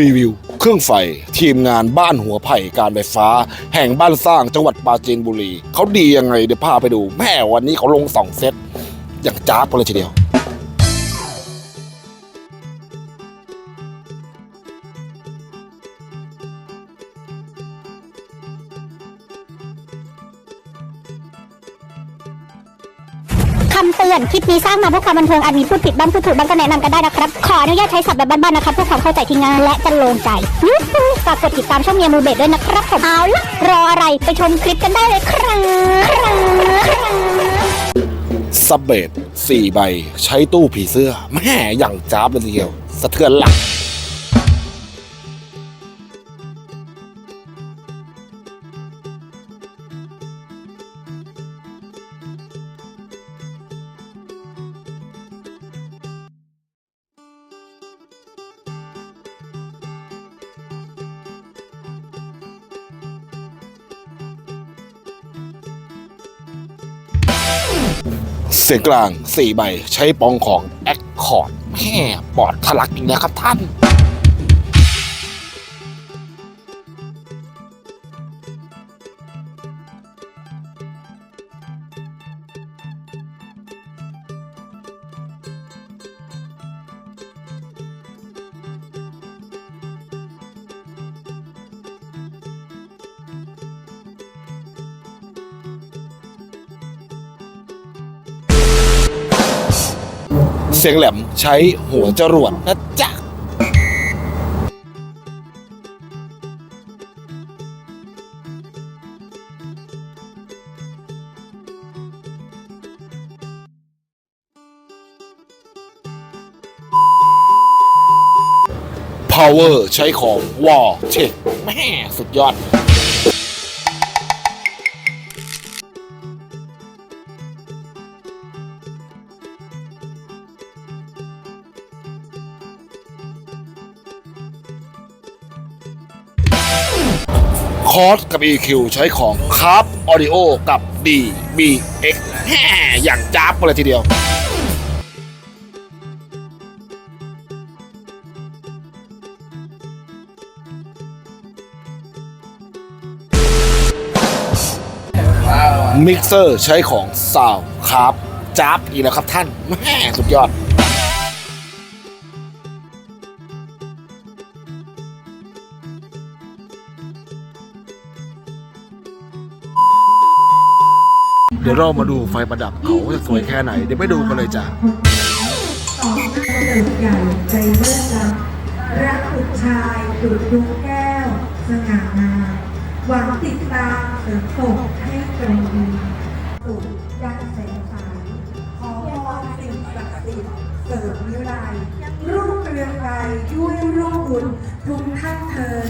รีวิว เครื่องไฟ ทีมงานบ้านหัวไผ่การไฟฟ้า แห่งบ้านสร้างจังหวัดปราจีนบุรี เขาดียังไงเดี๋ยวพาไปดู แม่วันนี้เขาลงสองเซตอย่างจ้าบกันเลยทีเดียว คำเตือน คลิปนี้สร้างมาเพื่อความบันเทิงอาจมีพูดผิดบ้างพูดถูกบ้างก็แนะนำกันได้นะครับ ขออนุญาตใช้ศัพท์แบบบ้านๆนะครับเพื่อความเข้าใจที่ง่ายและจะโลงใจยูฮูฝากกดติดตามช่องเมียมูเบดด้วยนะครับผมเอาละรออะไรไปชมคลิปกันได้เลยครับครับซับเบดสี่ใบ ใช้ตู้ผีเสื้อแม่อย่างจ้าบเลยทีเดียว สะเทือนหลัก เสียงกลางสี่ใบ ใช้ปองของแอคคอร์ดแม่ปอดทะลักอีกนะครับท่าน เสียงแหลมใช้หัวจรวดนะจ๊ะ power ใช้ของวอลเช็คแม่สุดยอด คอร์สกับ EQ ใช้ของคาร์บออดิโอกับ DBX แฮ่อย่างจ้าบเลยทีเดียวมิกเซอร์ใช้ของซาวคาร์บจ้าบอีกแล้วครับท่านแม่สุดยอด ดี๋ยวเรามาดูไฟประดับเขาจะสวยแค่ไหน เดี๋ยวไปดูกันเลยจ้ะสองนักเดินใหญ่ใจเลิศล้ำรักผู้ชายดุดดวงแก้ว สง่างามหวังติดตามเสริมส่งให้ตรงดีสุขยันแสงสาย ขอพรสิ่งศักดิ์สิทธิ์เสริมวิไลรุ่งเรืองไรด้วยรุ่งบุญทุกท่านเทิน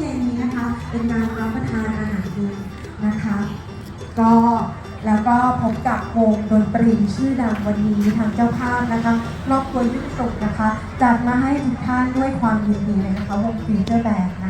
เย็นนี้นะคะ เป็นการรับประทานอาหารเย็นนะคะ ก็แล้วก็พบกับวงดนตรีชื่อดังวันนี้ทางเจ้าภาพนะคะรอบครัวยุทธสุขนะคะจัดมาให้ทุกท่านด้วยความยินดีเลยนะคะวงฟีเจอร์แบนนะ